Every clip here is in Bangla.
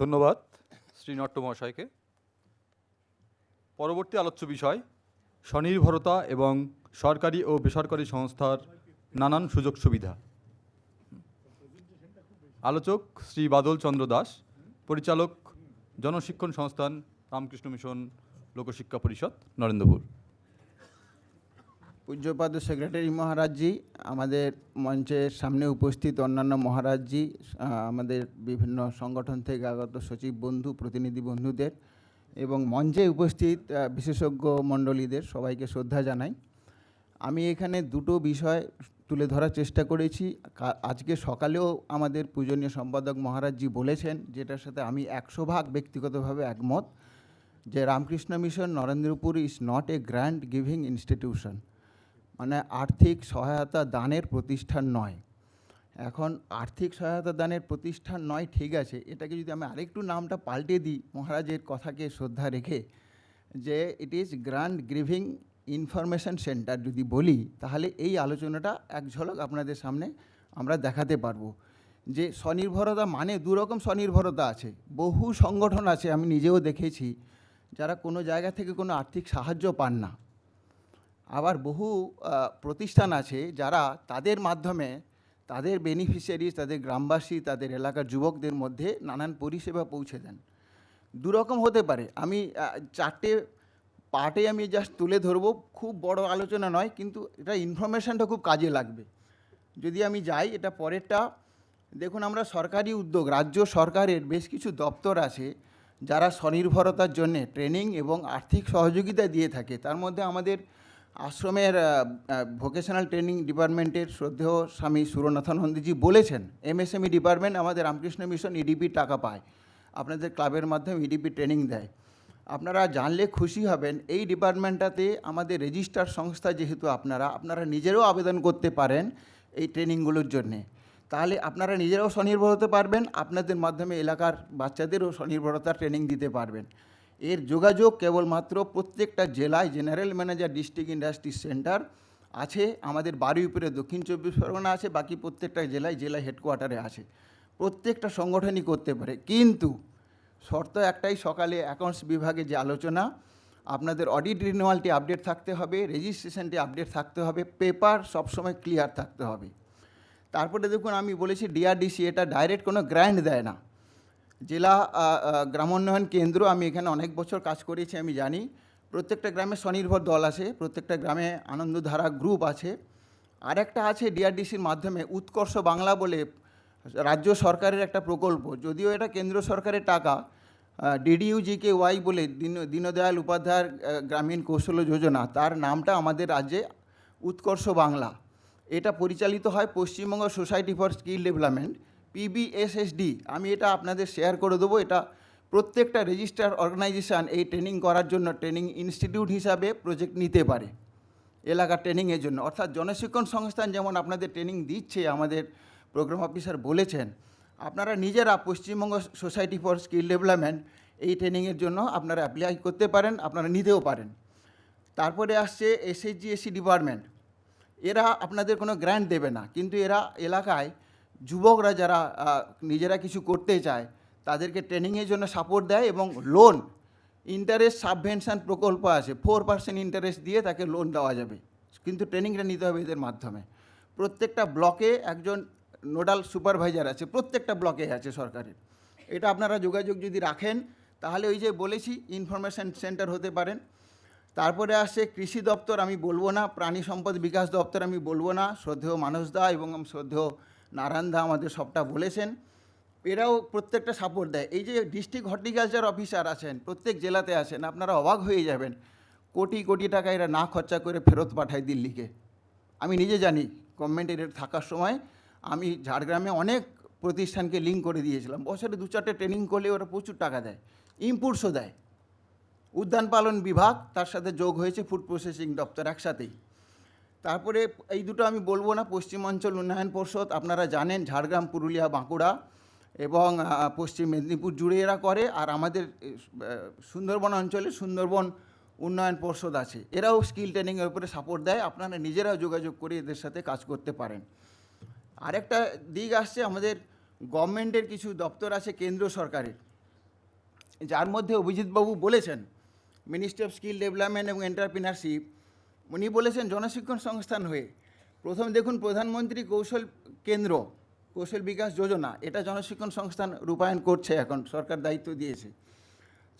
ধন্যবাদ। শ্রী মহাশয়কে পরবর্তী আলোচ্য বিষয়, স্বনির্ভরতা এবং সরকারি ও বেসরকারি সংস্থার নানান সুযোগ সুবিধা। আলোচক শ্রী বাদল চন্দ্র দাস, পরিচালক জনশিক্ষণ সংস্থান রামকৃষ্ণ মিশন, লোকশিক্ষা পরিষদ, নরেন্দ্রপুর। পূজ্যপাদ সেক্রেটারি মহারাজজি, আমাদের মঞ্চের সামনে উপস্থিত অন্যান্য মহারাজজি আমাদের বিভিন্ন সংগঠন থেকে আগত সচিব বন্ধু, প্রতিনিধি বন্ধুদের এবং মঞ্চে উপস্থিত বিশেষজ্ঞ মণ্ডলীদের সবাইকে শ্রদ্ধা জানাই। আমি এখানে দুটো বিষয় তুলে ধরার চেষ্টা করেছি। আজকে সকালেও আমাদের পূজনীয় সম্পাদক মহারাজজি বলেছেন, যেটার সাথে আমি একশো ভাগ ব্যক্তিগতভাবে একমত, যে Ramakrishna mission Narendrapur is not a grant giving institution মানে আর্থিক সহায়তা দানের প্রতিষ্ঠান নয়। এখন আর্থিক সহায়তা দানের প্রতিষ্ঠান নয়, ঠিক আছে। এটাকে যদি আমি আরেকটু নামটা পাল্টে দিই মহারাজের কথাকে শ্রদ্ধা রেখে, যে it is grant grieving information centre যদি বলি, তাহলে এই আলোচনাটা এক ঝলক আপনাদের সামনে আমরা দেখাতে পারব। যে স্বনির্ভরতা মানে দু রকম স্বনির্ভরতা আছে। বহু সংগঠন আছে, আমি নিজেও দেখেছি, যারা কোনো জায়গা থেকে কোনো আর্থিক সাহায্য পান না। আবার বহু প্রতিষ্ঠান আছে যারা তাদের মাধ্যমে তাদের বেনিফিশিয়ারিজ তাদের গ্রামবাসী, তাদের এলাকার যুবকদের মধ্যে নানান পরিষেবা পৌঁছে দেন। দুরকম হতে পারে। আমি চারটে পার্টে আমি জাস্ট তুলে ধরবো, খুব বড় আলোচনা নয়, কিন্তু এটা ইনফরমেশনটা খুব কাজে লাগবে। যদি আমি যাই, এটা পরেরটা, দেখুন আমরা সরকারি উদ্যোগ, রাজ্য সরকারের বেশ কিছু দপ্তর আছে, যারা স্বনির্ভরতার জন্যে ট্রেনিং এবং আর্থিক সহযোগিতা দিয়ে থাকে। তার মধ্যে আমাদের আশ্রমের ভোকেশনাল ট্রেনিং ডিপার্টমেন্টের শ্রদ্ধেয় স্বামী সুরনাথানন্দজি বলেছেন এমএসএমই ডিপার্টমেন্ট আমাদের রামকৃষ্ণ মিশন ইডিপি টাকা পায়। আপনাদের ক্লাবের মাধ্যমে ইডিপি ট্রেনিং দেয়। আপনারা জানলে খুশি হবেন, এই ডিপার্টমেন্টটাতে আমাদের রেজিস্টার সংস্থা যেহেতু আপনারা আপনারা নিজেরাও আবেদন করতে পারেন এই ট্রেনিংগুলোর জন্যে। তাহলে আপনারা নিজেরাও স্বনির্ভর হতে পারবেন, আপনাদের মাধ্যমে এলাকার বাচ্চাদেরও স্বনির্ভরতার ট্রেনিং দিতে পারবেন। এর যোগাযোগ কেবলমাত্র প্রত্যেকটা জেলায় general manager, district industry centre আছে, আমাদের বারুইপুরে, দক্ষিণ চব্বিশ পরগনা আছে, বাকি প্রত্যেকটা জেলায় জেলা হেডকোয়ার্টারে আছে। প্রত্যেকটা সংগঠনই করতে পারে। কিন্তু শর্ত একটাই, সকালে অ্যাকাউন্টস বিভাগে যে আলোচনা, আপনাদের অডিট রিনিউয়ালটি আপডেট থাকতে হবে, রেজিস্ট্রেশনটি আপডেট থাকতে হবে, পেপার সবসময় ক্লিয়ার থাকতে হবে। তারপরে দেখুন, আমি বলেছি, ডিআরডিসি এটা ডাইরেক্ট কোনো গ্র্যান্ট দেয় না। জেলা গ্রামোন্নয়ন কেন্দ্র আমি এখানে অনেক বছর কাজ করেছি, আমি জানি। প্রত্যেকটা গ্রামে স্বনির্ভর দল আছে, প্রত্যেকটা গ্রামে আনন্দধারা গ্রুপ আছে। আরেকটা আছে ডিআরডিসির মাধ্যমে, উৎকর্ষ বাংলা বলে রাজ্য সরকারের একটা প্রকল্প। যদিও এটা কেন্দ্র সরকারের টাকা ডিডিইউজিকে ওয়াই বলে দীন, দীনদয়াল উপাধ্যায়ের গ্রামীণ কৌশল যোজনা, তার নামটা আমাদের রাজ্যে উৎকর্ষ বাংলা। এটা পরিচালিত হয় Paschimbanga society for skill development PBSSD আমি এটা আপনাদের শেয়ার করে দেবো। এটা প্রত্যেকটা রেজিস্টার অর্গানাইজেশান এই ট্রেনিং করার জন্য ট্রেনিং ইনস্টিটিউট হিসাবে প্রজেক্ট নিতে পারে এলাকার ট্রেনিংয়ের জন্য। অর্থাৎ জনশিক্ষণ সংস্থান যেমন আপনাদের ট্রেনিং দিচ্ছে, আমাদের প্রোগ্রাম অফিসার বলেছেন, আপনারা নিজেরা Paschimbanga society for skill development এই ট্রেনিংয়ের জন্য আপনারা অ্যাপ্লাই করতে পারেন, আপনারা নিতেও পারেন। তারপরে আসছে এসএইচজি এসি ডিপার্টমেন্ট এরা আপনাদের কোনো গ্র্যান্ট দেবে না, কিন্তু এরা এলাকায় যুবকরা যারা নিজেরা কিছু করতে চায়, তাদেরকে ট্রেনিংয়ের জন্য সাপোর্ট দেয় এবং লোন ইন্টারেস্ট সাবভেনশন প্রকল্প আছে ফোর পার্সেন্ট ইন্টারেস্ট দিয়ে তাকে লোন দেওয়া যাবে। কিন্তু ট্রেনিংটা নিতে হবে এদের মাধ্যমে। প্রত্যেকটা ব্লকে একজন নোডাল সুপারভাইজার আছে, প্রত্যেকটা ব্লকে আছে সরকারের। এটা আপনারা যোগাযোগ যদি রাখেন, তাহলে ওই যে বলেছি ইনফরমেশন সেন্টার হতে পারেন। তারপরে আসছে কৃষি দপ্তর, আমি বলব না, প্রাণী সম্পদ বিকাশ দপ্তর আমি বলব না, শ্রদ্ধেয় মানস দা এবং শ্রদ্ধেয় নারায়ণ দা আমাদের সবটা বলেছেন। এরাও প্রত্যেকটা সাপোর্ট দেয়। এই যে ডিস্ট্রিক্ট হর্টিকালচার অফিসার আছেন, প্রত্যেক জেলাতে আছেন, আপনারা অবাক হয়ে যাবেন। কোটি কোটি টাকা এরা না খরচা করে ফেরত পাঠায় দিল্লিকে। আমি নিজে জানি গভর্নমেন্টের থাকার সময় আমি ঝাড়গ্রামে অনেক প্রতিষ্ঠানকে লিঙ্ক করে দিয়েছিলাম। বছরে দু চারটে ট্রেনিং করলে ওরা প্রচুর টাকা দেয় ইম্পুটসও দেয়। উদ্যান পালন বিভাগ, তার সাথে যোগ হয়েছে ফুড প্রসেসিং দপ্তর একসাথেই। তারপরে এই দুটো আমি বলব না পশ্চিমাঞ্চল উন্নয়ন পর্ষদ, আপনারা জানেন ঝাড়গ্রাম, পুরুলিয়া, বাঁকুড়া এবং পশ্চিম মেদিনীপুর জুড়ে এরা করে আর আমাদের সুন্দরবন অঞ্চলে সুন্দরবন উন্নয়ন পর্ষদ আছে। এরাও স্কিল ট্রেনিংয়ের উপরে সাপোর্ট দেয়, আপনারা নিজেরাও যোগাযোগ করে এদের সাথে কাজ করতে পারেন। আরেকটা দিক আসছে, আমাদের গভর্নমেন্টের কিছু দপ্তর আছে কেন্দ্র সরকারের, যার মধ্যে অভিজিৎবাবু বলেছেন, মিনিস্ট্রি অফ স্কিল ডেভেলপমেন্ট এবং এন্টারপ্রিনারশিপ উনি বলেছেন জনশিক্ষণ সংস্থান হয়ে। প্রথম দেখুন প্রধানমন্ত্রী কৌশল কেন্দ্র, কৌশল বিকাশ যোজনা, এটা জনশিক্ষণ সংস্থান রূপায়ণ করছে এখন, সরকার দায়িত্ব দিয়েছে।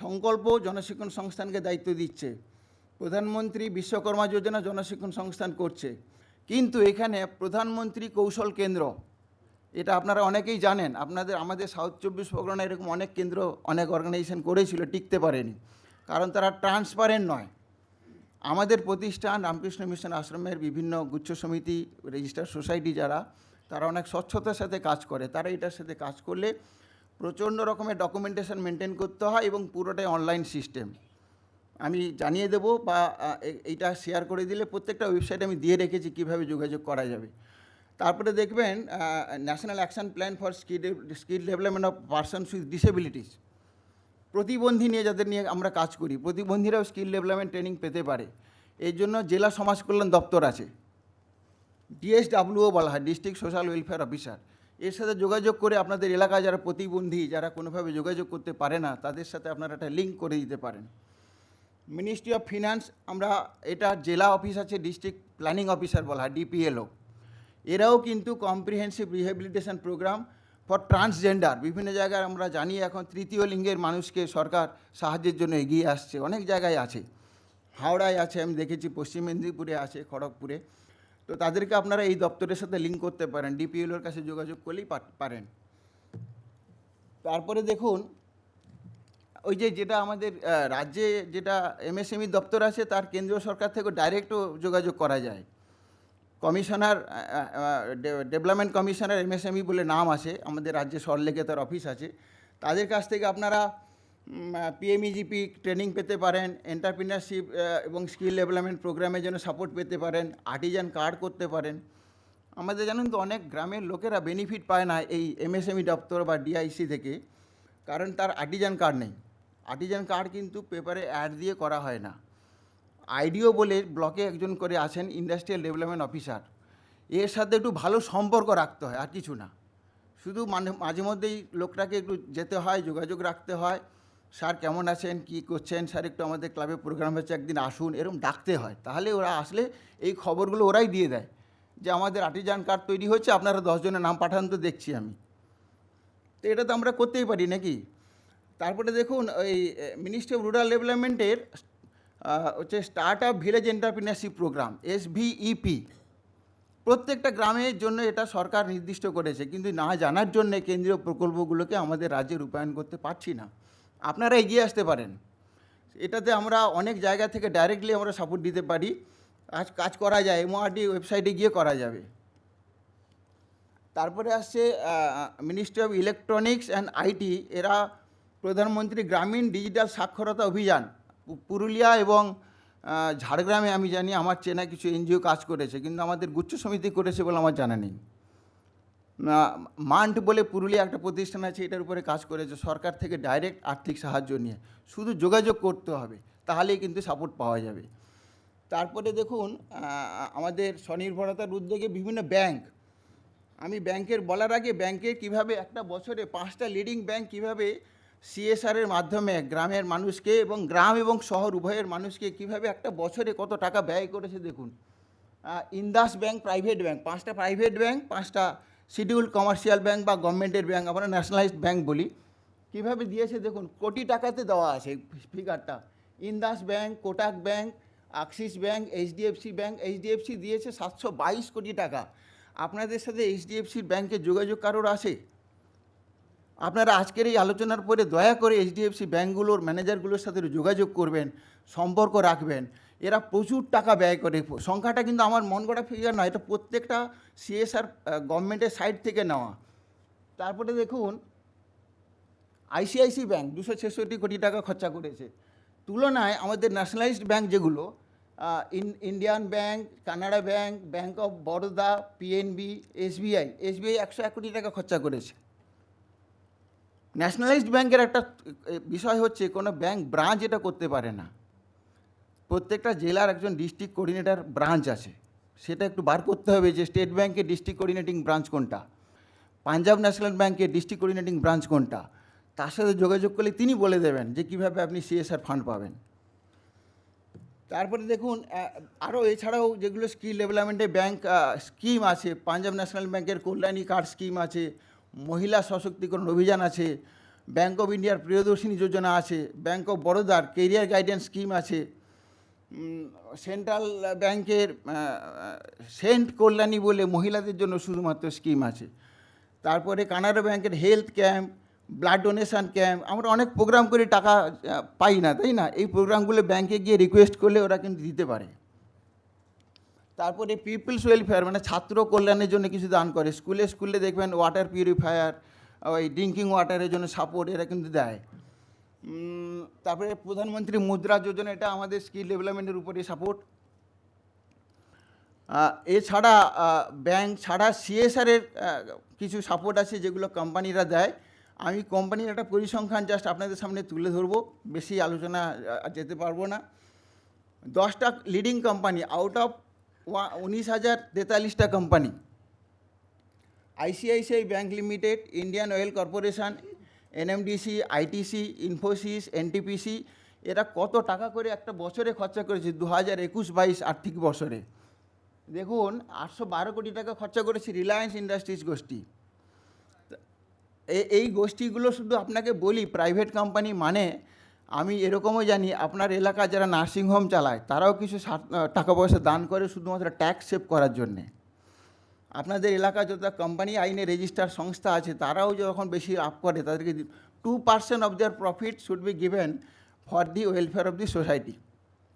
সংকল্প জনশিক্ষণ সংস্থানকে দায়িত্ব দিচ্ছে। প্রধানমন্ত্রী বিশ্বকর্মা যোজনা জনশিক্ষণ সংস্থান করছে। কিন্তু এখানে প্রধানমন্ত্রী কৌশল কেন্দ্র, এটা আপনারা অনেকেই জানেন, আপনাদের, আমাদের সাউথ চব্বিশ পরগনা এরকম অনেক কেন্দ্র, অনেক অর্গানাইজেশন করেছিল, টিকতে পারেনি। কারণ তারা ট্রান্সপারেন্ট নয়। আমাদের প্রতিষ্ঠান রামকৃষ্ণ মিশন আশ্রমের বিভিন্ন গুচ্ছ সমিতি রেজিস্টার সোসাইটি যারা, তারা অনেক স্বচ্ছতার সাথে কাজ করে। তারা এটার সাথে কাজ করলে প্রচণ্ড রকমের ডকুমেন্টেশন মেনটেন করতে হয় এবং পুরোটাই অনলাইন সিস্টেম আমি জানিয়ে দেবো বা এইটা শেয়ার করে দিলে প্রত্যেকটা ওয়েবসাইটে আমি দিয়ে রেখেছি কীভাবে যোগাযোগ করা যাবে। তারপরে দেখবেন national action plan for skill skill development of persons with disabilities প্রতিবন্ধী নিয়ে যাদের নিয়ে আমরা কাজ করি, প্রতিবন্ধীরাও স্কিল ডেভেলপমেন্ট ট্রেনিং পেতে পারে। এর জন্য জেলা সমাজ কল্যাণ দপ্তর আছে। ডিএসডাব্লিউও বলা হয় ডিস্ট্রিক্ট সোশ্যাল ওয়েলফেয়ার অফিসার এর সাথে যোগাযোগ করে আপনাদের এলাকায় যারা প্রতিবন্ধী, যারা কোনোভাবে যোগাযোগ করতে পারে না, তাদের সাথে আপনারা একটা লিঙ্ক করে দিতে পারেন। মিনিস্ট্রি অফ ফিনান্স আমরা এটা জেলা অফিস আছে ডিস্ট্রিক্ট প্ল্যানিং অফিসার বলা হয় ডিপিএলও এরাও কিন্তু comprehensive rehabilitation programme for transgender বিভিন্ন জায়গায় আমরা জানি এখন তৃতীয় লিঙ্গের মানুষকে সরকার সাহায্যের জন্য এগিয়ে আসছে, অনেক জায়গায় আছে। হাওড়ায় আছে, আমি দেখেছি পশ্চিম মেদিনীপুরে আছে, খড়গপুরে। তো তাদেরকে আপনারা এই দপ্তরের সাথে লিঙ্ক করতে পারেন ডিপিএলওর কাছে যোগাযোগ করলেই পারেন। তারপরে দেখুন, ওই যে যেটা আমাদের রাজ্যে যেটা এমএসএমই দপ্তর আছে, তার কেন্দ্রীয় সরকার থেকে ডাইরেক্টও যোগাযোগ করা যায়। কমিশনার ডেভেলপমেন্ট কমিশনার এমএসএমই বলে নাম আছে, আমাদের রাজ্যে সরলেকে তার অফিস আছে। তাদের কাছ থেকে আপনারা পিএমইজিপি ট্রেনিং পেতে পারেন, এন্টারপ্রিনারশিপ এবং স্কিল ডেভেলপমেন্ট প্রোগ্রামের জন্য সাপোর্ট পেতে পারেন, আর্টিজান কার্ড করতে পারেন। আমাদের জানেন তো অনেক গ্রামের লোকেরা বেনিফিট পায় না এই এমএসএমই দপ্তর বা ডিআইসি থেকে, কারণ তার আর্টিজান কার্ড নেই। আর্টিজান কার্ড কিন্তু পেপারে অ্যাড দিয়ে করা হয় না। আইডিও বলে ব্লকে একজন করে আছেন ইন্ডাস্ট্রিয়াল ডেভেলপমেন্ট অফিসার। এর সাথে একটু ভালো সম্পর্ক রাখতে হয়, আর কিছু না। শুধু মানে মাঝে মধ্যেই লোকটাকে একটু যেতে হয়, যোগাযোগ রাখতে হয়। স্যার কেমন আছেন? কি করছেন? স্যার একটু আমাদের ক্লাবে প্রোগ্রাম হচ্ছে, একদিন আসুন। এরকম ডাকতে হয়। তাহলে ওরা আসলে এই খবরগুলো ওরাই দিয়ে দেয়। যে আমাদের আর্টিজান কার্ড তৈরি হচ্ছে, আপনারা দশজনের নাম পাঠান তো দেখছি আমি। তো এটা তো আমরা করতেই পারি নাকি? তারপরে দেখুন ওই মিনিস্ট্রি অফ রুরাল ডেভেলপমেন্টের হচ্ছে start up village entrepreneurship programme SVEP প্রত্যেকটা গ্রামের জন্য এটা সরকার নির্দিষ্ট করেছে, কিন্তু না জানার জন্য কেন্দ্রীয় প্রকল্পগুলোকে আমাদের রাজ্যে রূপায়ণ করতে পারছি না। আপনারা এগিয়ে আসতে পারেন। এটাতে আমরা অনেক জায়গা থেকে ডাইরেক্টলি আমরা সাপোর্ট দিতে পারি। কাজ কাজ করা যায় এমআরডি ওয়েবসাইটে গিয়ে করা যাবে। তারপরে আসছে ministry of electronics and IT এরা প্রধানমন্ত্রী গ্রামীণ ডিজিটাল সাক্ষরতা অভিযান। পুরুলিয়া এবং ঝাড়গ্রামে আমি জানি আমার চেনা কিছু এনজিও কাজ করেছে, কিন্তু আমাদের গুচ্ছ সমিতি করেছে বলে আমার জানা নেই। মান্ট বলে পুরুলিয়া একটা প্রতিষ্ঠান আছে, এটার উপরে কাজ করেছে, সরকার থেকে ডাইরেক্ট আর্থিক সাহায্য নিয়ে। শুধু যোগাযোগ করতে হবে, তাহলেই কিন্তু সাপোর্ট পাওয়া যাবে। তারপরে দেখুন আমাদের স্বনির্ভরতার উদ্যোগে বিভিন্ন ব্যাংক। আমি ব্যাংকের বলার আগে ব্যাংকে কীভাবে একটা বছরে পাঁচটা লিডিং ব্যাংক কীভাবে সিএসআরের মাধ্যমে গ্রামের মানুষকে এবং গ্রাম এবং শহর উভয়ের মানুষকে কীভাবে একটা বছরে কত টাকা ব্যয় করেছে দেখুন। ইন্দাস ব্যাংক প্রাইভেট ব্যাংক, পাঁচটা প্রাইভেট ব্যাংক, পাঁচটা শিডিউল কমার্শিয়াল ব্যাংক বা গভর্নমেন্টের ব্যাংক, আমরা ন্যাশনালাইজড ব্যাংক বলি। কীভাবে দিয়েছে দেখুন, কোটি টাকাতে দেওয়া আছে ফিগারটা। Indus bank, Kotak bank Axis bank, HDFC bank, HDFC দিয়েছে সাতশো বাইশ কোটি টাকা। আপনাদের সাথে এইচডিএফসির ব্যাংকে যোগাযোগ কারোর আছে? আপনারা আজকের এই আলোচনার পরে দয়া করে এইচডিএফসি ব্যাঙ্কগুলোর ম্যানেজারগুলোর সাথে যোগাযোগ করবেন, সম্পর্ক রাখবেন। এরা প্রচুর টাকা ব্যয় করে। সংখ্যাটা কিন্তু আমার মন গড়া ফিগার নয়, এটা প্রত্যেকটা সিএসআর গভর্নমেন্টের সাইড থেকে নেওয়া। তারপরে দেখুন আইসিআইসি ব্যাংক দুশো ছেষট্টি কোটি টাকা খরচা করেছে। তুলনায় আমাদের ন্যাশনালাইজড ব্যাংক যেগুলো in- Indian bank Canara bank bank of Baroda PNB SBI SBI একশো এক কোটি টাকা খরচা করেছে। ন্যাশনালাইজড ব্যাংকের একটা বিষয় হচ্ছে কোনো ব্যাংক ব্রাঞ্চ এটা করতে পারে না। প্রত্যেকটা জেলার একজন ডিস্ট্রিক্ট কোঅর্ডিনেটর ব্রাঞ্চ আছে। সেটা একটু বার করতে হবে যে স্টেট ব্যাংকের ডিস্ট্রিক্ট কোঅর্ডিনেটিং ব্রাঞ্চ কোনটা, পাঞ্জাব ন্যাশনাল ব্যাংকের ডিস্ট্রিক্ট কোঅর্ডিনেটিং ব্রাঞ্চ কোনটা, তার সাথে যোগাযোগ করলে তিনি বলে দেবেন যে কীভাবে আপনি সিএসআর ফান্ড পাবেন। তারপরে দেখুন আরও এছাড়াও যেগুলো স্কিল ডেভেলপমেন্টে ব্যাংক স্কিম আছে, পাঞ্জাব ন্যাশনাল ব্যাংকের কল্যাণী কার্ড স্কিম আছে মহিলা সশক্তিকরণ অভিযান আছে ব্যাঙ্ক অফ ইন্ডিয়ার প্রিয়দর্শিনী যোজনা আছে ব্যাঙ্ক অফ বরোদার কেরিয়ার গাইডেন্স স্কিম আছে সেন্ট্রাল ব্যাংকের সেন্ট কল্যাণী বলে মহিলাদের জন্য শুধুমাত্র স্কিম আছে। তারপরে কানাড়া ব্যাংকের health camp blood donation camp আমরা অনেক প্রোগ্রাম করে টাকা পাই না, তাই না? এই প্রোগ্রামগুলো ব্যাংকে গিয়ে রিকোয়েস্ট করলে ওরা কিন্তু দিতে পারে। তারপরে পিপলস ওয়েলফেয়ার মানে ছাত্র কল্যাণের জন্য কিছু দান করে। স্কুলে স্কুলে দেখবেন ওয়াটার পিউরিফায়ার ওই ড্রিঙ্কিং ওয়াটারের জন্য সাপোর্ট এরা কিন্তু দেয়। তারপরে প্রধানমন্ত্রী মুদ্রা যোজনা, এটা আমাদের স্কিল ডেভেলপমেন্টের উপরে সাপোর্ট এছাড়া ব্যাংক ছাড়া সিএসআরের কিছু সাপোর্ট আছে যেগুলো কোম্পানিরা দেয়। আমি কোম্পানির একটা পরিসংখ্যান জাস্ট আপনাদের সামনে তুলে ধরবো। বেশি আলোচনা যেতে পারব না। দশটা লিডিং কোম্পানি আউট অফ উনিশ হাজার তেতাল্লিশটা company ICICI bank limited, Indian oil corporation, NMDC, ITC, Infosys, NTPC, এরা কত টাকা করে একটা বছরে খরচা করেছে? দু হাজার একুশ, বাইশ আর্থিক বছরে। দেখুন, আটশো বারো কোটি টাকা খরচা করেছে রিলায়েন্স ইন্ডাস্ট্রিজ গোষ্ঠী। এই গোষ্ঠীগুলো শুধু আপনাকে বলি প্রাইভেট কোম্পানি মানে আমি এরকমও জানি আপনার এলাকা যারা নার্সিংহোম চালায়, তারাও কিছু টাকা পয়সা দান করে শুধুমাত্র ট্যাক্স সেভ করার জন্যে। আপনাদের এলাকা যত কোম্পানি আইনে রেজিস্টার সংস্থা আছে, তারাও যখন বেশি আপ করে, তাদেরকে two percent of their profit should be given for the welfare of the society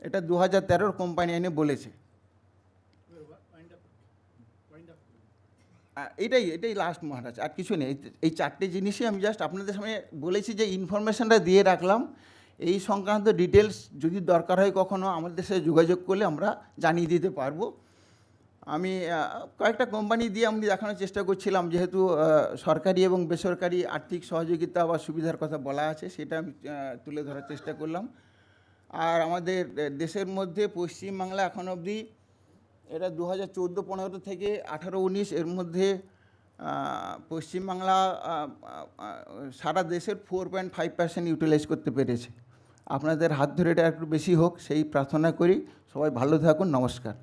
এটা দু হাজার তেরোর কোম্পানি আইনে বলেছে। এটাই এটাই লাস্ট মহারাজ, আর কিছু নেই। এই- এই চারটে জিনিসই আমি জাস্ট আপনাদের সামনে বলেছি যে ইনফরমেশনটা দিয়ে রাখলাম। এই সংক্রান্ত ডিটেলস যদি দরকার হয় কখনো আমাদের সাথে যোগাযোগ করলে আমরা জানিয়ে দিতে পারব। আমি কয়েকটা কোম্পানি দিয়ে আমি দেখানোর চেষ্টা করছিলাম, যেহেতু সরকারি এবং বেসরকারি আর্থিক সহযোগিতা বা সুবিধার কথা বলা আছে, সেটা আমি তুলে ধরার চেষ্টা করলাম। আর আমাদের দেশের মধ্যে পশ্চিমবাংলা এখন অবধি, এটা দু হাজার চোদ্দ পনেরো থেকে আঠারো উনিশ, এর মধ্যে পশ্চিমবাংলা সারা দেশের four point five percent utilise করতে পেরেছে। আপনাদের হাত ধরে এটা একটু বেশি হোক সেই প্রার্থনা করি। সবাই ভালো থাকুন নমস্কার।